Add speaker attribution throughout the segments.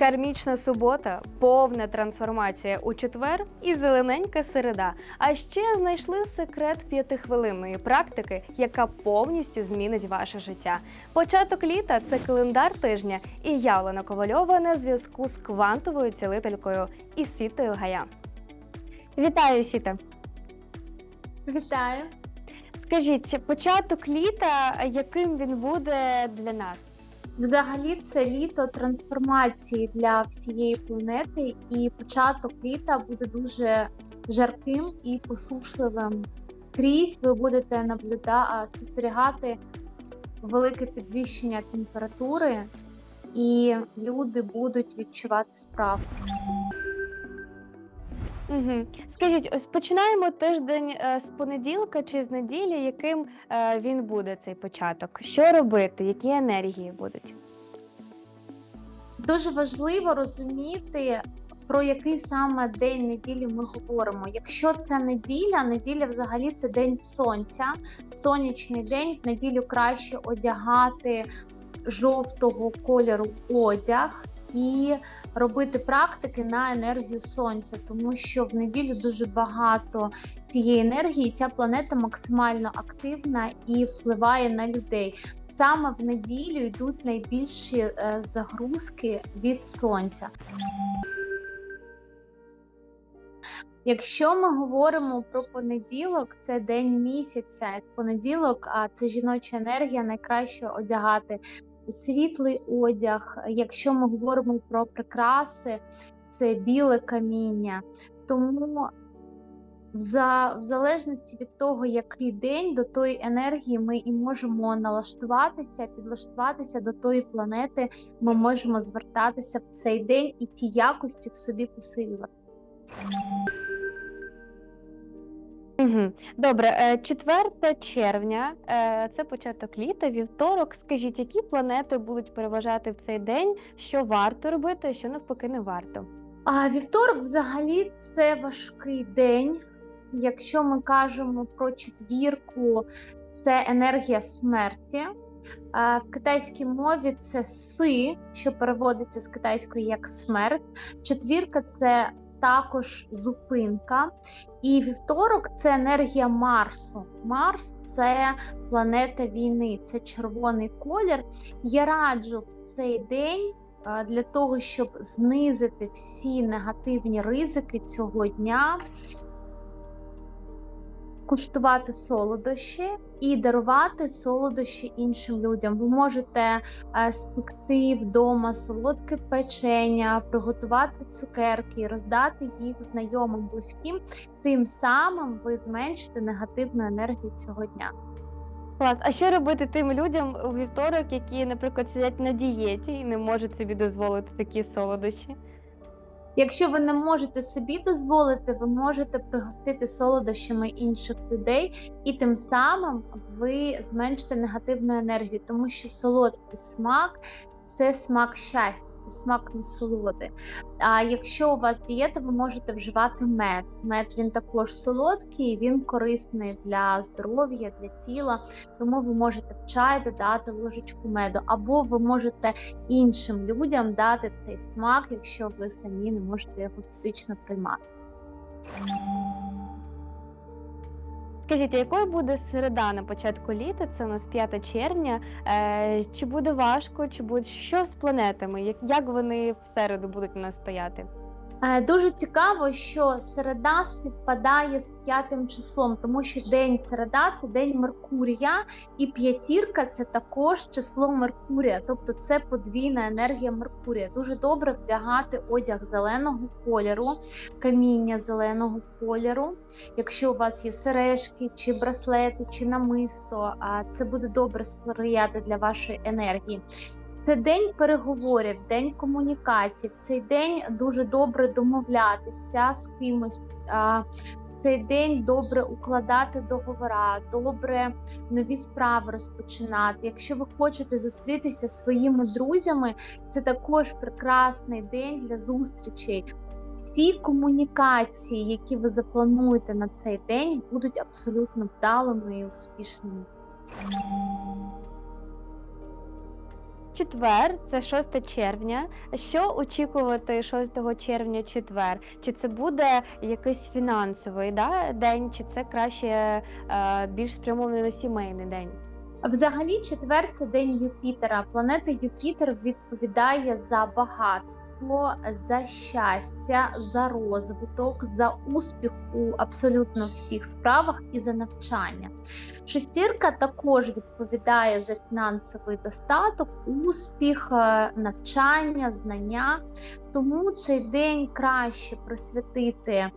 Speaker 1: Кармічна субота, повна трансформація у четвер і зелененька середа. А ще знайшли секрет п'ятихвилинної практики, яка повністю змінить ваше життя. Початок літа це календар тижня, і я Олена Ковальова на зв'язку з квантовою цілителькою і Сітою Гая. Вітаю, Сіта!
Speaker 2: Вітаю.
Speaker 1: Скажіть, початок літа, яким він буде для нас?
Speaker 2: Взагалі, це літо трансформації для всієї планети, і початок літа буде дуже жарким і посушливим. Скрізь ви будете наблюда... спостерігати велике підвищення температури, і люди будуть відчувати справу.
Speaker 1: Угу. Скажіть, ось починаємо тиждень е, з понеділка чи з неділі, яким е, він буде цей початок? Що робити? Які енергії будуть?
Speaker 2: Дуже важливо розуміти, про який саме день неділі ми говоримо. Якщо це неділя, неділя взагалі це день сонця, сонячний день. В неділю краще одягати жовтого кольору одяг і робити практики на енергію сонця, тому що в неділю дуже багато цієї енергії. Ця планета максимально активна і впливає на людей. Саме в неділю йдуть найбільші е, загрузки від сонця. Якщо ми говоримо про понеділок, це день місяця. Понеділок, а це жіноча енергія, найкраще одягати світлий одяг. Якщо ми говоримо про прикраси, це біле каміння. Тому за, в залежності від того, який день до тої енергії ми і можемо налаштуватися, підлаштуватися до тої планети, ми можемо звертатися в цей день і ті якості в собі посилювати.
Speaker 1: Добре, 4 червня е, це початок літа, вівторок. Скажіть, які планети будуть переважати в цей день, що варто робити, що навпаки не варто?
Speaker 2: А вівторок, взагалі, це важкий день. Якщо ми кажемо про четвірку, це енергія смерті. А В китайській мові це си, що переводиться з китайської як смерть. Четвірка це також зупинка. І вівторок це енергія Марсу. Марс це планета війни, це червоний колір. Я раджу в цей день для того, щоб знизити всі негативні ризики цього дня. Куштувати солодощі і дарувати солодощі іншим людям. Ви можете е, спекти вдома солодке печення, приготувати цукерки, роздати їх знайомим, близьким. Тим самим ви зменшите негативну енергію цього дня.
Speaker 1: Клас. А що робити тим людям у вівторок, які, наприклад, сидять на дієті і не можуть собі дозволити такі солодощі?
Speaker 2: Якщо ви не можете собі дозволити, ви можете пригостити солодощами інших людей, і тим самим ви зменшите негативну енергію, тому що солодкий смак це смак щастя, це смак насолоди. А якщо у вас дієта, ви можете вживати мед. Мед він також солодкий, він корисний для здоров'я, для тіла. Тому ви можете в чай додати ложечку меду, або ви можете іншим людям дати цей смак, якщо ви самі не можете його фізично приймати.
Speaker 1: Скажіть, якою буде середа на початку літа? Це у нас 5 червня. Е, чи буде важко, чи буде що з планетами? Як, як вони в середу будуть у нас стояти?
Speaker 2: Е, Дуже цікаво, що середа співпадає з п'ятим числом, тому що день середа це день Меркурія, і п'ятірка це також число Меркурія, тобто це подвійна енергія Меркурія. Дуже добре вдягати одяг зеленого кольору, каміння зеленого кольору. Якщо у вас є сережки, чи браслети, чи намисто, це буде добре сприяти для вашої енергії. Це день переговорів, день комунікацій. В цей день дуже добре домовлятися з кимось. В цей день добре укладати договора, добре нові справи розпочинати. Якщо ви хочете зустрітися зі своїми друзями, це також прекрасний день для зустрічей. Всі комунікації, які ви заплануєте на цей день, будуть абсолютно вдалими і успішними.
Speaker 1: Четвер це 6 червня. Що очікувати 6 червня четвер? Чи це буде якийсь фінансовий да, день, чи це краще е, більш спрямований на сімейний день?
Speaker 2: Взагалі, четвер це день Юпітера. Планета Юпітер відповідає за багатство, за щастя, за розвиток, за успіх у абсолютно всіх справах і за навчання. Шестірка також відповідає за фінансовий достаток, успіх, е, навчання, знання. Тому цей день краще присвятити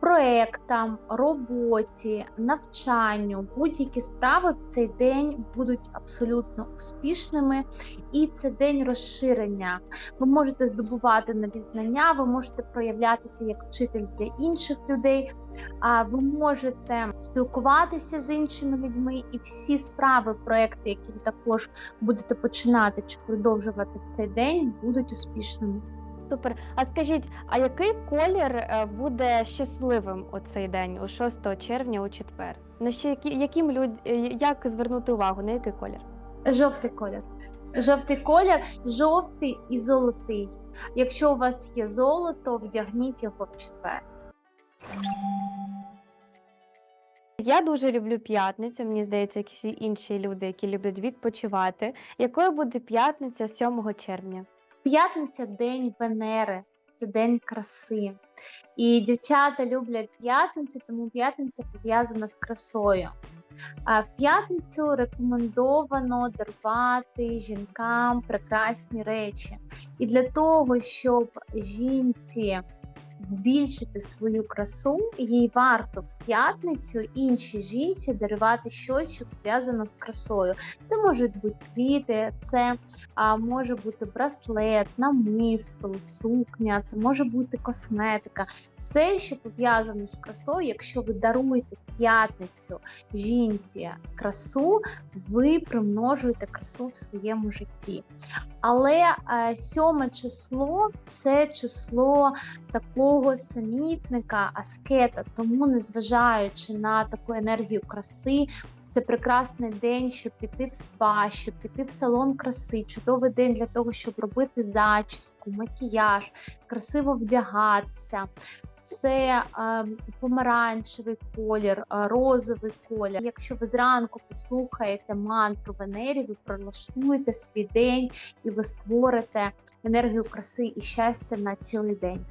Speaker 2: проектам, роботі, навчанню, будь-які справи в цей день будуть абсолютно успішними, і це день розширення. Ви можете здобувати нові знання, ви можете проявлятися як вчитель для інших людей. А ви можете спілкуватися з іншими людьми, і всі справи, проекти, які ви також будете починати чи продовжувати в цей день, будуть успішними.
Speaker 1: Супер. А скажіть, а який колір е, буде щасливим у цей день, у 6 червня, у четвер? На які, яким люд... е, як звернути увагу? На який колір?
Speaker 2: Жовтий колір. Жовтий колір, жовтий і золотий. Якщо у вас є золото, вдягніть його в четвер.
Speaker 1: Я дуже люблю п'ятницю. Мені здається, як всі інші люди, які люблять відпочивати. Якою буде п'ятниця 7 червня?
Speaker 2: П'ятниця день Венери, це день краси. І дівчата люблять п'ятницю, тому п'ятниця пов'язана з красою. А в п'ятницю рекомендовано дарувати жінкам прекрасні речі. І для того, щоб жінці збільшити свою красу, їй варто п'ятницю іншій жінці дарувати щось, що пов'язано з красою. Це можуть бути квіти, це а, може бути браслет, намисто, сукня, це може бути косметика. Все, що пов'язано з красою, якщо ви даруєте п'ятницю жінці красу, ви примножуєте красу в своєму житті. Але е, сьоме число це число такого самітника, аскета. Тому, незважаючи на таку енергію краси, це прекрасний день, щоб піти в спа, щоб піти в салон краси. Чудовий день для того, щоб робити зачіску, макіяж, красиво вдягатися. Це е, помаранчевий колір, е, розовий колір. Якщо ви зранку послухаєте мантру Венері, ви пролаштуєте свій день і ви створите енергію краси і щастя на цілий день.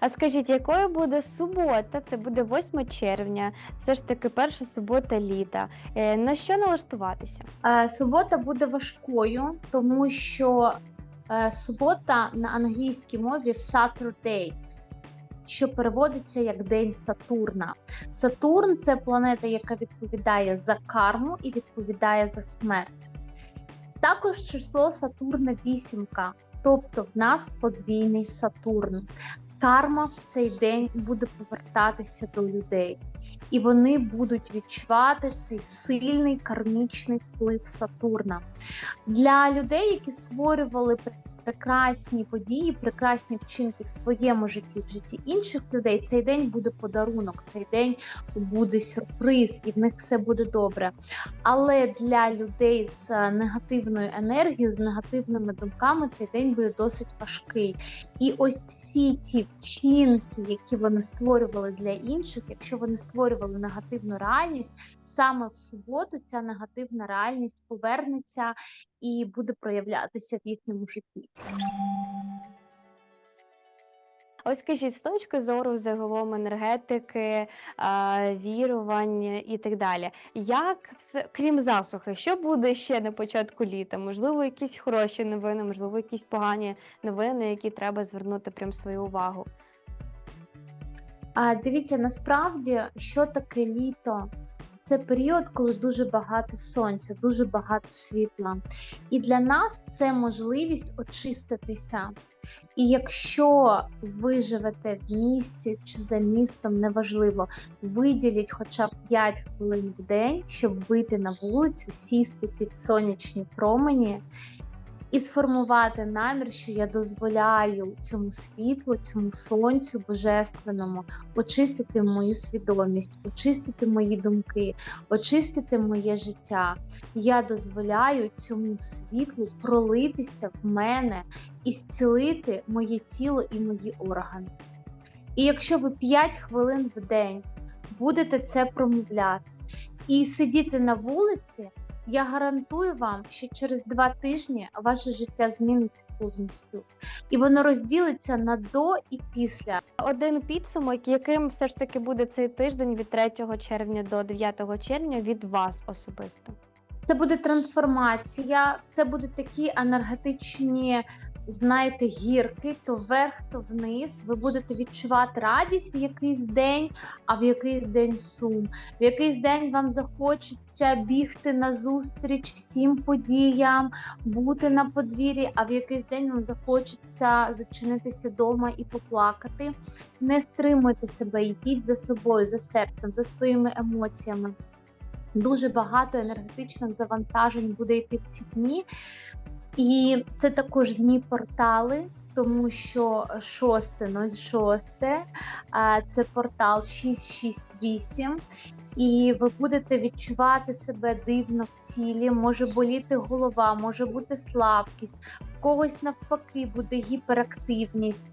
Speaker 1: А скажіть, якою буде субота? Це буде 8 червня, все ж таки перша субота літа. Е, На що налаштуватися?
Speaker 2: Е, Субота буде важкою, тому що е, субота на англійській мові Saturday, що переводиться як День Сатурна. Сатурн це планета, яка відповідає за карму і відповідає за смерть. Також число Сатурна вісімка, тобто в нас подвійний Сатурн. Карма в цей день буде повертатися до людей, і вони будуть відчувати цей сильний кармічний вплив Сатурна. Для людей, які створювали прекрасні події, прекрасні вчинки в своєму житті, в житті інших людей, цей день буде подарунок, цей день буде сюрприз, і в них все буде добре. Але для людей з негативною енергією, з негативними думками, цей день буде досить важкий. І ось всі ті вчинки, які вони створювали для інших, якщо вони створювали негативну реальність, саме в суботу ця негативна реальність повернеться і буде проявлятися в їхньому житті.
Speaker 1: Ось скажіть, з точки зору загалом енергетики, вірувань і так далі. Як все, крім засухи, що буде ще на початку літа? Можливо, якісь хороші новини, можливо, якісь погані новини, на які треба звернути прям свою увагу.
Speaker 2: А дивіться, насправді, що таке літо? Це період, коли дуже багато сонця, дуже багато світла. І для нас це можливість очиститися. І якщо ви живете в місті чи за містом, неважливо, виділіть хоча б 5 хвилин в день, щоб вийти на вулицю, сісти під сонячні промені і сформувати намір, що я дозволяю цьому світлу, цьому сонцю божественному очистити мою свідомість, очистити мої думки, очистити моє життя. Я дозволяю цьому світлу пролитися в мене і зцілити моє тіло і мої органи. І якщо ви 5 хвилин в день будете це промовляти і сидіти на вулиці, я гарантую вам, що через два тижні ваше життя зміниться повністю, і воно розділиться на до і після.
Speaker 1: Один підсумок, яким все ж таки буде цей тиждень від 3 червня до 9 червня від вас особисто.
Speaker 2: Це буде трансформація, це будуть такі енергетичні, знаєте, гірки, то вверх, то вниз. Ви будете відчувати радість в якийсь день, а в якийсь день сум. В якийсь день вам захочеться бігти назустріч всім подіям, бути на подвір'ї, а в якийсь день вам захочеться зачинитися вдома і поплакати. Не стримуйте себе, йдіть за собою, за серцем, за своїми емоціями. Дуже багато енергетичних завантажень буде йти в ці дні. І це також дні портали, тому що 6.06 це портал 668. І ви будете відчувати себе дивно в тілі, може боліти голова, може бути слабкість, в когось навпаки буде гіперактивність,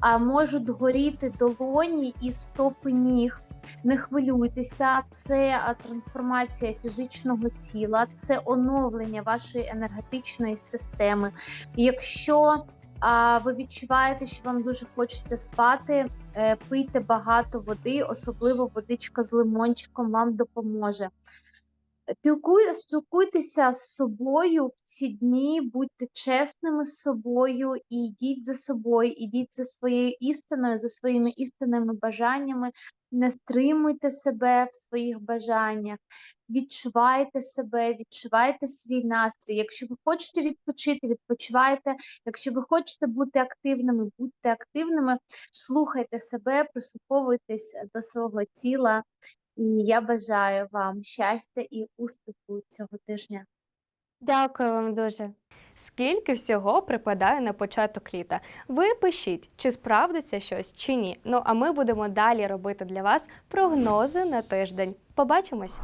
Speaker 2: а можуть горіти долоні і стопи ніг. Не хвилюйтеся, це трансформація фізичного тіла, це оновлення вашої енергетичної системи. Якщо а, ви відчуваєте, що вам дуже хочеться спати, е, пийте багато води, особливо водичка з лимончиком вам допоможе. Пілкуй, спілкуйтеся з собою в ці дні, будьте чесними з собою і йдіть за собою, ідіть за своєю істиною, за своїми істинними бажаннями, не стримуйте себе в своїх бажаннях, відчувайте себе, відчувайте свій настрій. Якщо ви хочете відпочити, відпочивайте. Якщо ви хочете бути активними, будьте активними, слухайте себе, прислуховуйтесь до свого тіла. І я бажаю вам щастя і успіху цього тижня.
Speaker 1: Дякую вам дуже. Скільки всього припадає на початок літа? Ви пишіть, чи справдиться щось, чи ні. Ну а ми будемо далі робити для вас прогнози на тиждень. Побачимось!